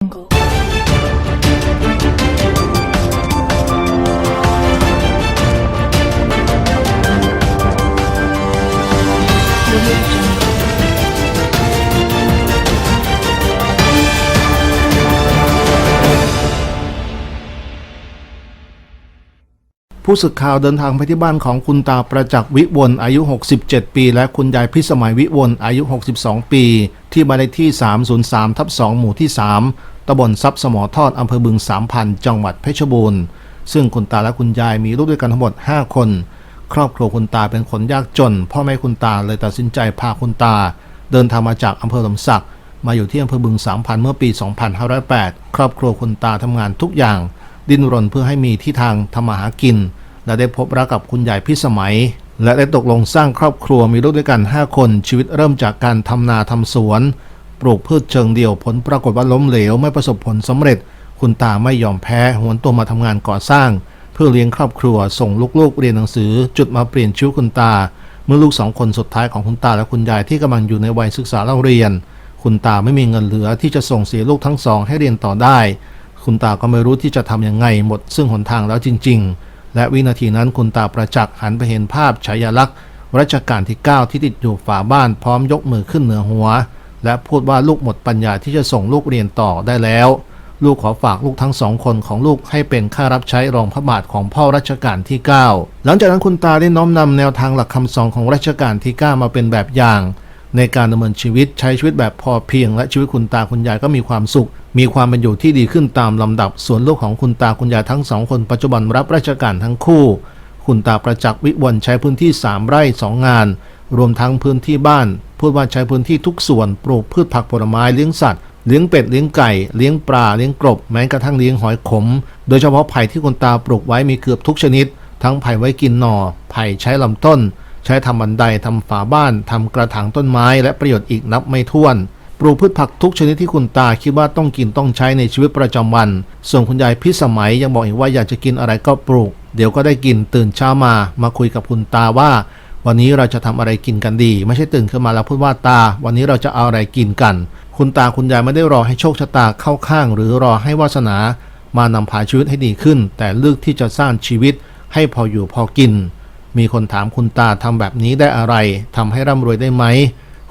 jungle. Jungle. ผู้สื่อข่าวเดินทางไปที่บ้านของคุณตาประจักษ์วิวนอายุ 67 ปี และคุณยายพิสมัยวิวนอายุ 62 ปี ที่บ้านเลขที่ 303 ทับ 2 หมู่ที่ 3ตำบลทรัพย์สมอทอดอำเภอบึงสามพันจังหวัดเพชรบูรณ์ ซึ่งคุณตาและคุณยายมีลูกด้วยกันทั้งหมด 5 คน ครอบครัวคุณตาเป็นคนยากจน พ่อแม่คุณตาเลยตัดสินใจพาคุณตา เดินทางมาจากอำเภอลมสักมาอยู่ที่อำเภอบึงสามพันเมื่อปี 2508 ครอบครัวคุณตาทำงานทุกอย่าง ดิ้นรนเพื่อให้มีที่ทางทำมาหากิน และได้พบรักกับคุณยายพิสมัย และได้ตกลงสร้างครอบครัวมีลูกด้วยกัน 5 คน ชีวิตเริ่มจากการทำนาทำสวน ปลูกพืชเชิงเดี่ยวผลปรากฏว่าล้มเหลวไม่ประสบผลสำเร็จ คุณตาไม่ยอมแพ้หวนตัวมาทำงานก่อสร้าง เพื่อเลี้ยงครอบครัวส่งลูกๆเรียนหนังสือ จุดมาเปลี่ยนชีวิตคุณตา เมื่อลูกสองคนสุดท้ายของคุณตาและคุณยายที่กำลังอยู่ในวัยศึกษาเล่าเรียน คุณตาไม่มีเงินเหลือที่จะส่งเสียลูกทั้งสองให้เรียนต่อได้ คุณตาก็ไม่รู้ที่จะทำยังไงหมดซึ่งหนทางแล้วจริง ๆ และวินาทีนั้นคุณตาประจักษ์หันไปเห็นภาพฉายาลักษณ์รัชกาลที่ 9 ที่ติดอยู่ฝาบ้านพร้อมยกมือขึ้นเหนือหัว และพูดว่าลูกหมดปัญญาที่จะส่งลูกเรียนต่อได้แล้ว ลูกขอฝากลูกทั้งสองคนของลูกให้เป็นข้ารับใช้รองพระบาทของพ่อรัชกาลที่ 9 หลังจากนั้นคุณตาได้น้อมนำแนวทางหลักคำสอนของรัชกาลที่ 9 มาเป็นแบบอย่าง ในการดำเนินชีวิตใช้ชีวิตแบบพอเพียง และชีวิตคุณตาคุณยายก็มีความสุข มีความเป็นอยู่ที่ดีขึ้นตามลำดับ ส่วนลูกของคุณตาคุณยายทั้งสองคนปัจจุบันรับราชการทั้งคู่ คุณตาประจักษ์วิวันใช้พื้นที่ 3 ไร่ 2 งาน รวมทั้งพื้นที่บ้าน พูดว่าใช้พื้นที่ทุกส่วนปลูกพืชผักผลไม้เลี้ยงสัตว์เลี้ยงเป็ดเลี้ยงไก่เลี้ยงปลาเลี้ยงกบแม้กระทั่งเลี้ยงหอยขม โดยเฉพาะไผ่ที่คุณตาปลูกไว้มีเกือบทุกชนิด ทั้งไผ่ไว้กินหน่อไผ่ใช้ลำต้น ใช้ทำบันไดทำฝาบ้านทำกระถางต้นไม้ และประโยชน์อีกนับไม่ถ้วนปลูกพืชผักทุกชนิดที่คุณตาคิดว่าต้องกินต้องใช้ในชีวิตประจำวัน ส่วนคุณยายพิสมัยยังบอกอีกว่าอยากจะกินอะไรก็ปลูก เดี๋ยวก็ได้กินตื่นเช้ามา มาคุยกับคุณตาว่า วันนี้เราจะทำอะไรกินกันดี ไม่ใช่ตื่นขึ้นมาแล้วพูดว่าตา วันนี้เราจะเอาอะไรกินกัน คุณตาคุณยายไม่ได้รอให้โชคชะตาเข้าข้าง หรือรอให้วาสนา มานำพาชีวิตให้ดีขึ้น แต่เลือกที่จะสร้างชีวิตให้พออยู่พอกิน มีคนถามคุณตาทำแบบนี้ได้อะไรทำให้ร่ำรวยได้ไหม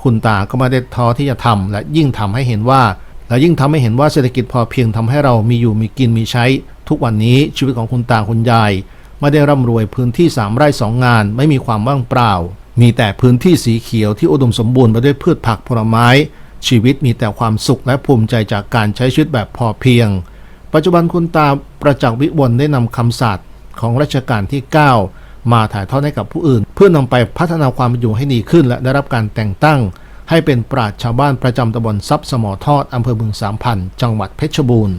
คุณตาก็ไม่ได้ท้อที่จะทำและยิ่งทำให้เห็นว่า และยิ่งทำให้เห็นว่าเศรษฐกิจพอเพียงทำให้เรามีอยู่มีกินมีใช้ ทุกวันนี้ชีวิตของคุณตาคุณยายไม่ได้ร่ำรวยพื้นที่สามไร่สองงาน ไม่มีความว่างเปล่า มีแต่พื้นที่สีเขียวที่อุดมสมบูรณ์ไปด้วยพืชผักผลไม้ ชีวิตมีแต่ความสุขและภูมิใจจากการใช้ชีวิตแบบพอเพียง ปัจจุบันคุณตาประจักษ์วิวนได้นำคำศาสตร์ของรัชกาลที่ 9 มาถ่ายทอดให้กับผู้อื่น เพื่อนำไปพัฒนาความเป็นอยู่ให้ดีขึ้น และได้รับการแต่งตั้ง ให้เป็นปราชชาวบ้านประจำตำบลทรัพย์สมอทอดอำเภอบึงสามพันจังหวัดเพชรบูรณ์